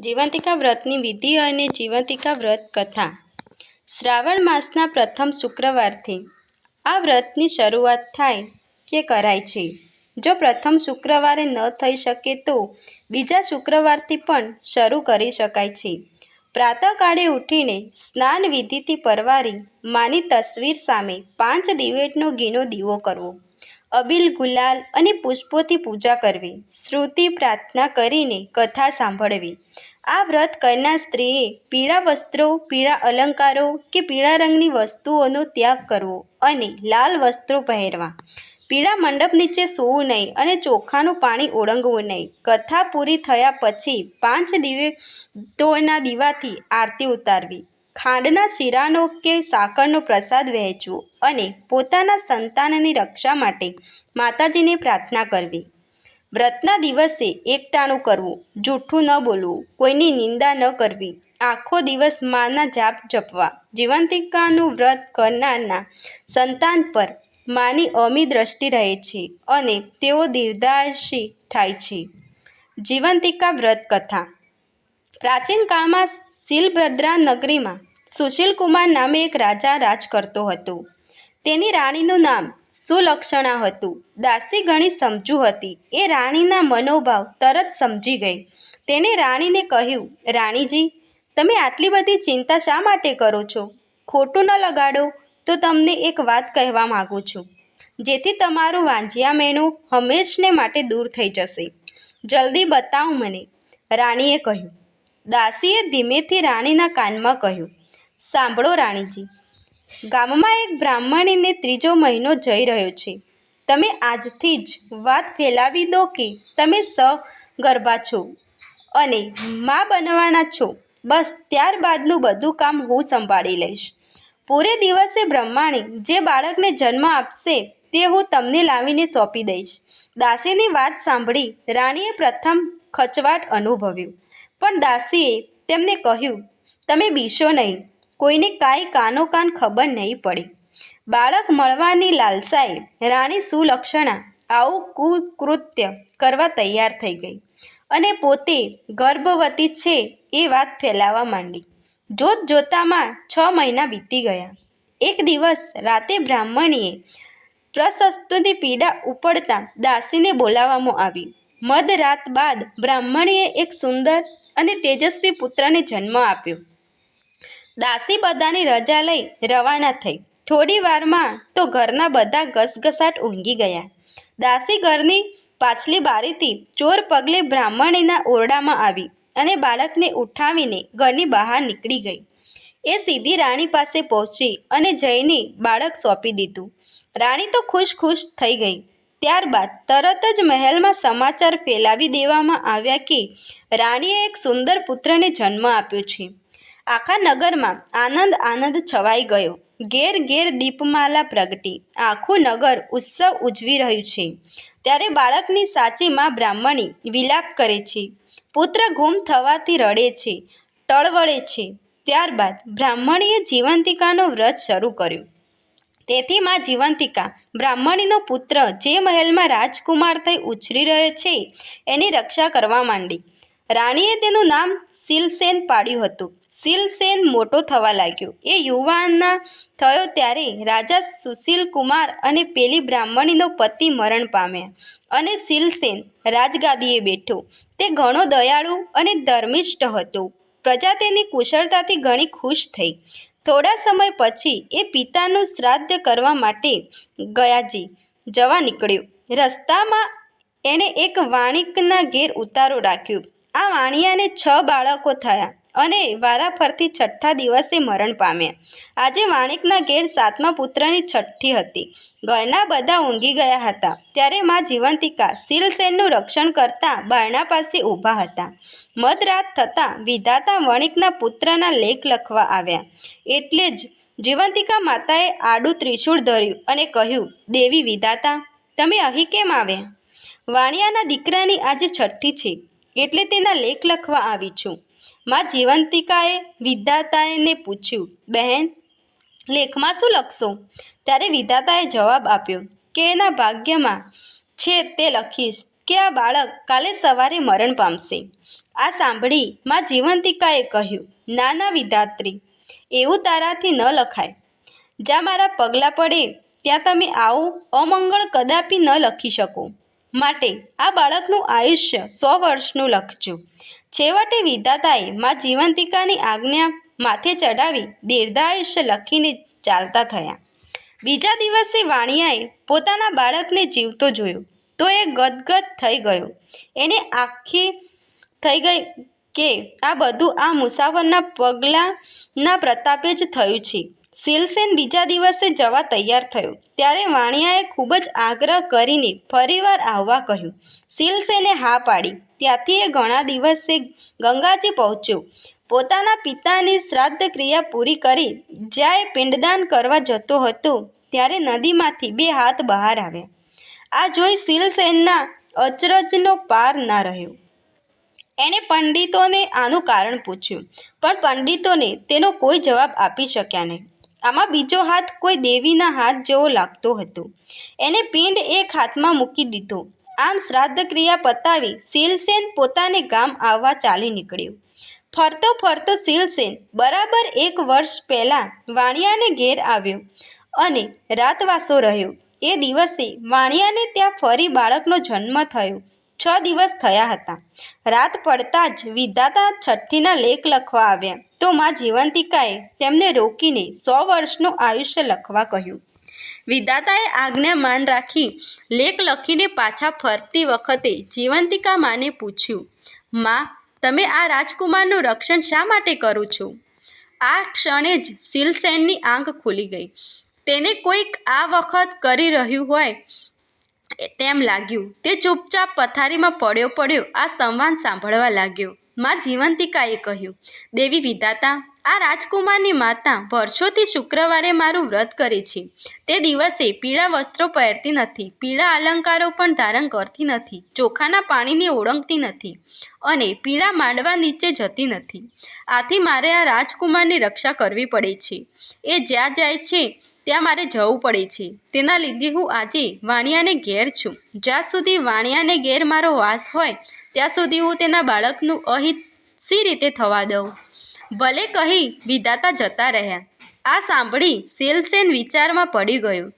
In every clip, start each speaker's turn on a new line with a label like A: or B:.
A: જીવંતિકા વ્રતની વિધિ અને જીવંતિકા વ્રત કથા. શ્રાવણ માસના પ્રથમ શુક્રવારથી આ વ્રતની શરૂઆત થાય કે કરાય છે. જો પ્રથમ શુક્રવારે ન થઈ શકે તો બીજા શુક્રવારથી પણ શરૂ કરી શકાય છે. પ્રાતઃકાળે ઉઠીને સ્નાન વિધિથી પરવારી માની તસવીર સામે પાંચ દિવેટનો ઘીનો દીવો કરવો. અબીલ ગુલાલ અને પુષ્પોથી પૂજા કરવી. શ્રુતિ પ્રાર્થના કરીને કથા સાંભળવી. આ વ્રત કરનાર સ્ત્રીએ પીળા વસ્ત્રો, પીળા અલંકારો કે પીળા રંગની વસ્તુઓનો ત્યાગ કરવો અને લાલ વસ્ત્રો પહેરવા. પીળા મંડપ નીચે સૂવું નહીં અને ચોખાનું પાણી ઓળંગવું નહીં. કથા પૂરી થયા પછી પાંચ દિવેટોના દીવાથી આરતી ઉતારવી. ખાંડના શીરાનો કે સાકરનો પ્રસાદ વહેંચવો અને પોતાના સંતાનની રક્ષા માટે માતાજીને પ્રાર્થના કરવી. વ્રતના દિવસે એકટાણું કરવું, જૂઠું ન બોલવું, કોઈની નિંદા ન કરવી, આખો દિવસ માના જાપ જપવા, જીવંતિકાનું વ્રત કરનારના સંતાન પર માની અમી દ્રષ્ટિ રહે છે અને તેઓ દીર્ઘાયુષી થાય છે. જીવંતિકા વ્રત કથા. પ્રાચીન કાળમાં શીલભદ્રા નગરીમાં સુશીલકુમાર નામે એક રાજા રાજ કરતો હતો. તેની રાણીનું નામ સુલક્ષણા હતું. દાસી ઘણી સમજુ હતી. એ રાણીના મનોભાવ તરત સમજી ગઈ. તેને રાણીને કહ્યું, રાણીજી, તમે આટલી બધી ચિંતા શા માટે કરો છો? ખોટું ન લગાડો, તો તમને એક વાત કહેવા માગું છું. જેથી તમારું વાંજિયા મેણું હંમેશને માટે દૂર થઈ જશે. જલ્દી બતાવ મને. રાણીએ કહ્યું દાસીએ ધીમેથી રાણીના કાનમાં કહ્યું, સાંભળો રાણીજી, ગામમાં એક બ્રાહ્મણીને ત્રીજો મહિનો જઈ રહ્યો છે. તમે આજથી જ વાત ફેલાવી દો કે તમે સગર્ભા છો અને મા બનવાના છો. બસ ત્યારબાદનું બધું કામ હું સંભાળી લઈશ. પૂરે દિવસે બ્રહ્માણી જે બાળકને જન્મ આપશે તે હું તમને લાવીને સોંપી દઈશ. દાસીની વાત સાંભળી રાણીએ પ્રથમ ખચવાટ અનુભવ્યું. પણ દાસીએ તેમને કહ્યું, તમે બીશો નહીં, કોઈને કાંઈ કાનો કાન ખબર નહીં પડે. બાળક મળવાની લાલસાએ રાણી સુલક્ષણા આવું કુકૃત્ય કરવા તૈયાર થઈ ગઈ અને પોતે ગર્ભવતી છે એ વાત ફેલાવા માંડી. જોત જોતામાં છ મહિના વીતી ગયા. એક દિવસ રાતે બ્રાહ્મણીએ પ્રશસ્તુની પીડા ઉપડતા દાસીને બોલાવવામાં આવી. મધરાત બાદ બ્રાહ્મણીએ એક સુંદર અને તેજસ્વી પુત્રને જન્મ આપ્યો. દાસી બધાની રજા લઈ રવાના થઈ. થોડી વારમાં તો ઘરના બધા ઘસઘસાટ ઊંઘી ગયા. દાસી ઘરની પાછલી બારીથી ચોર પગલે બ્રાહ્મણીના ઓરડામાં આવી અને બાળકને ઉઠાવીને ઘરની બહાર નીકળી ગઈ. એ સીધી રાણી પાસે પહોંચી અને જઈને બાળક સોંપી દીધું. રાણી તો ખુશ ખુશ થઈ ગઈ. ત્યારબાદ તરત જ મહેલમાં સમાચાર ફેલાવી દેવામાં આવ્યા કે રાણીએ એક સુંદર પુત્રને જન્મ આપ્યો છે. આખા નગરમાં આનંદ આનંદ છવાઈ ગયો. ઘેર ઘેર દીપમાલા પ્રગટી. આખું નગર ઉત્સવ ઉજવી રહ્યું છે. ત્યારે બાળકની સાચી માં બ્રાહ્મણી વિલાપ કરે છે. પુત્ર ગુમ થવાથી રડે છે ટળવળે છે. ત્યારબાદ બ્રાહ્મણીએ જીવંતિકાનો વ્રત શરૂ કર્યું. તેથી માં જીવંતિકા બ્રાહ્મણીનો પુત્ર જે મહેલમાં રાજકુમાર થઈ ઉછરી રહ્યો છે, એની રક્ષા કરવા માંડી. રાણીએ તેનું નામ શિલસેન પાડ્યું હતું. શિલસેન મોટો થવા લાગ્યો. એ યુવાનના થયો ત્યારે રાજા સુશીલ કુમાર અને પેલી બ્રાહ્મણીનો પતિ મરણ પામ્યા અને શિલસેન રાજગાદીએ બેઠો. તે ઘણો દયાળુ અને ધર્મિષ્ઠ હતો. પ્રજા તેની કુશળતાથી ઘણી ખુશ થઈ. થોડા સમય પછી એ પિતાનું શ્રાદ્ધ કરવા માટે ગયાજી જવા નીકળ્યો. રસ્તામાં એણે એક વાણિકના ઘેર ઉતારો રાખ્યો. આ વાણિયાને છ બાળકો થયા અને વારાફરતી છઠ્ઠા દિવસે મરણ પામ્યા. આજે વાણિકના ઘેર સાતમા પુત્રની છઠ્ઠી હતી. ઘરના બધા ઊંઘી ગયા હતા. ત્યારે મા જીવંતિકા શીલસેનનું રક્ષણ કરતા બારણા પાસે ઊભા હતા. મધરાત થતાં વિધાતા વણિકના પુત્રના લેખ લખવા આવ્યા. એટલે જ જીવંતિકા માતાએ આડું ત્રિશૂળ ધર્યું અને કહ્યું, દેવી વિધાતા, તમે અહીં કેમ આવ્યા? વાણિયાના દીકરાની આજે છઠ્ઠી છે, એટલે તેના લેખ લખવા આવી છું. માં જીવંતિકાએ વિધાતાને પૂછ્યું, બહેન, લેખમાં શું લખશો? ત્યારે વિધાતાએ જવાબ આપ્યો, કે એના ભાગ્યમાં છે તે લખીશ કે આ બાળક કાલે સવારે મરણ પામશે. આ સાંભળી માં જીવંતિકાએ કહ્યું, નાના વિધાત્રી, એવું તારાથી ન લખાય. જ્યાં મારા પગલાં પડે, ત્યાં તમે આવું અમંગળ કદાપી ન લખી શકો. માટે આ બાળકનું આયુષ્ય સો વર્ષનું લખજો. છેવટે વિધાતાએ માં જીવંતિકાની આજ્ઞા માથે ચડાવી દીર્ઘાયુષ્ય લખીને ચાલતા થયા. બીજા દિવસે વાણિયાએ પોતાના બાળકને જીવતો જોયો. તો એ ગદગદ થઈ ગયો. એને આખી થઈ ગઈ કે આ બધું આ મુસાફરના પગલાંના પ્રતાપે જ થયું છે. શિલસેન બીજા દિવસે જવા તૈયાર થયો. ત્યારે વાણિયાએ ખૂબ જ આગ્રહ કરીને ફરીવાર આવવા કહ્યું. શિલસેને હા પાડી. ત્યાંથી એ ઘણા દિવસે ગંગાજી પહોંચ્યો. પોતાના પિતાની શ્રાદ્ધ ક્રિયા પૂરી કરી જ્યાં એ પિંડદાન કરવા જતો હતો ત્યારે નદીમાંથી બે હાથ બહાર આવ્યા. આ જોઈ શિલસેનના અચરજનો પાર ના રહ્યો. એણે પંડિતોને આનું કારણ પૂછ્યું. પણ પંડિતોને તેનો કોઈ જવાબ આપી શક્યા નહીં. આમાં બીજો હાથ કોઈ દેવીના હાથ જેવો લાગતો હતો. એને પિંડ એક હાથમાં મૂકી દીધો. આમ શ્રાદ્ધ ક્રિયા પતાવી શિલસેન પોતાને ગામ આવવા ચાલી નીકળ્યો. ફરતો ફરતો શિલસેન બરાબર એક વર્ષ પહેલાં વાણિયાને ઘેર આવ્યો અને રાતવાસો રહ્યો. એ દિવસે વાણિયાને ત્યાં ફરી બાળકનો જન્મ થયો. છ દિવસ થયા હતા. રાત પડતા જ વિધાતા છઠ્ઠીના લેખ લખવા આવ્યા. તો માં જીવંતિકાએ તેમને રોકીને સો વર્ષનું આયુષ્ય લખવા કહ્યું. વિધાતાએ આજ્ઞા માન રાખી લેખ લખીને પાછા ફરતી વખતે જીવંતિકા માને પૂછ્યું, માં, તમે આ રાજકુમારનું રક્ષણ શા માટે કરો છો? આ ક્ષણે જ શિલસેનની આંખ ખુલી ગઈ. તેને કોઈક આ વખત કરી રહ્યું હોય તેમ લાગ્યું. તે ચૂપચાપ પથારીમાં પડ્યો પડ્યો આ સંવાદ સાંભળવા લાગ્યો. માં જીવંતિકાએ કહ્યું, દેવી વિધાતા, આ રાજકુમારની માતા વર્ષોથી શુક્રવારે મારું વ્રત કરે છે. તે દિવસે પીળા વસ્ત્રો પહેરતી નથી, પીળા અલંકારો પણ ધારણ કરતી નથી, ચોખાના પાણીને ઓળંગતી નથી અને પીળા માંડવા નીચે જતી નથી. આથી મારે આ રાજકુમારની રક્ષા કરવી પડે છે. એ જ્યાં જાય છે ત્યાં મારે જવું પડે છે. તેના લીધે હું આજે વાણિયાને ઘેર છું. જ્યાં સુધી વાણિયાને ઘેર મારો વાસ હોય, ત્યાં સુધી હું તેના બાળકનું અહિત સી રીતે થવા દઉં? ભલે કહી વિધાતા જતા રહ્યા. આ સાંભળી સેલસેન વિચારમાં પડી ગયો.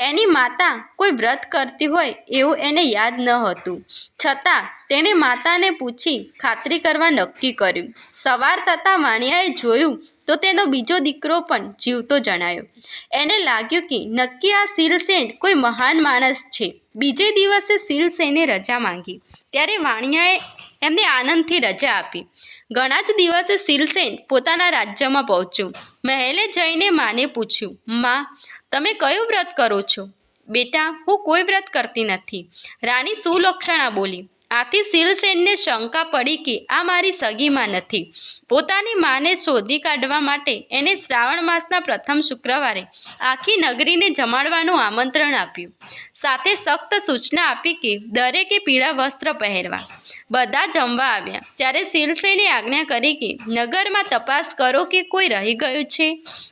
A: એની માતા કોઈ વ્રત કરતી હોય એવું એને યાદ ન હતું. છતાં તેણે માતાને પૂછી ખાતરી કરવા નક્કી કર્યું. સવાર થતાં વાણિયાએ જોયું તો તેનો બીજો દીકરો પણ જીવતો જણાયો. એને લાગ્યું કે નક્કી આ શિલસેન કોઈ મહાન માણસ છે. બીજે દિવસે શિલસેને રજા માંગી. ત્યારે વાણિયાએ એમને આનંદથી રજા આપી. ઘણા જ દિવસે શિલસેન પોતાના રાજ્યમાં પહોંચ્યું. મહેલે જઈને માને પૂછ્યું, માં, તમે કયું વ્રત કરો છો? બેટા, હું કોઈ વ્રત કરતી નથી. રાણી સુલક્ષણા બોલી આથી શિલસેનને શંકા પડી કે આ મારી સગીમાં નથી. પોતાની માને શોધી કાઢવા માટે એને શ્રાવણ માસના પ્રથમ શુક્રવારે આખી નગરીને જમાડવાનું આમંત્રણ આપ્યું. સાથે સખ્ત સૂચના આપી કે દરેકે પીળા વસ્ત્ર પહેરવા. બધા જમવા આવ્યા. ત્યારે શિલસેને આજ્ઞા કરી કે નગરમાં તપાસ કરો કે કોઈ રહી ગયું છે.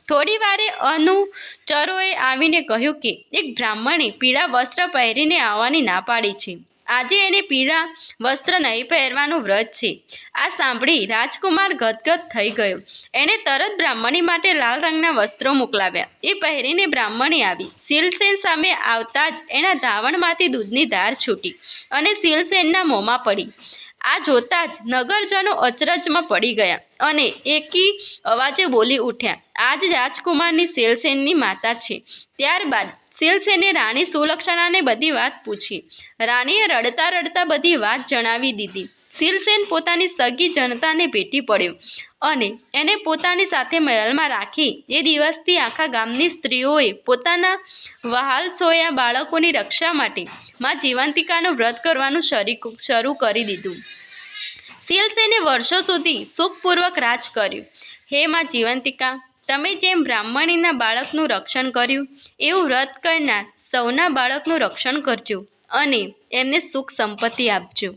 A: થોડી વારે અનુચરોએ આવીને કહ્યું કે એક બ્રાહ્મણે પીળા વસ્ત્ર પહેરીને આવવાની ના પાડી છે. આજે એને પીળા વસ્ત્ર નહીં પહેરવાનું વ્રત છે. આ સાંભળી રાજકુમાર ગદગદ થઈ ગયો. એણે તરત બ્રાહ્મણી માટે લાલ રંગના વસ્ત્રો મોકલાવ્યા. એ પહેરીને બ્રાહ્મણી આવી. શિલસેન સામે આવતા જ એના ધાવણમાંથી દૂધની ધાર છૂટી અને શિલસેનના મોંમાં પડી. આ જોતાં જ નગરજનો અચરજમાં પડી ગયા અને એકી અવાજે બોલી ઉઠ્યા, આજ રાજકુમારની શિલસેનની માતા છે. ત્યારબાદ શિલસેને રાણી સુલક્ષણાને બધી વાત પૂછી. રાણીએ રડતા રડતા બધી વાત જણાવી દીધી. શિલસેન પોતાની સગી જનતાને ભેટી પડ્યો અને એને પોતાની સાથે મહેલમાં રાખી. એ દિવસથી આખા ગામની સ્ત્રીઓએ પોતાના વહાલ સોયા બાળકોની રક્ષા માટે માં જીવંતિકાનું વ્રત કરવાનું શરૂ કરી દીધું. શિલસેને વર્ષો સુધી સુખપૂર્વક રાજ કર્યું. હે માં જીવંતિકા, તમે જેમ બ્રાહ્મણીના બાળકનું રક્ષણ કર્યું એવું વ્રત કરનાર સૌના બાળકનું રક્ષણ કરજો અને એમને સુખ સંપત્તિ આપજો.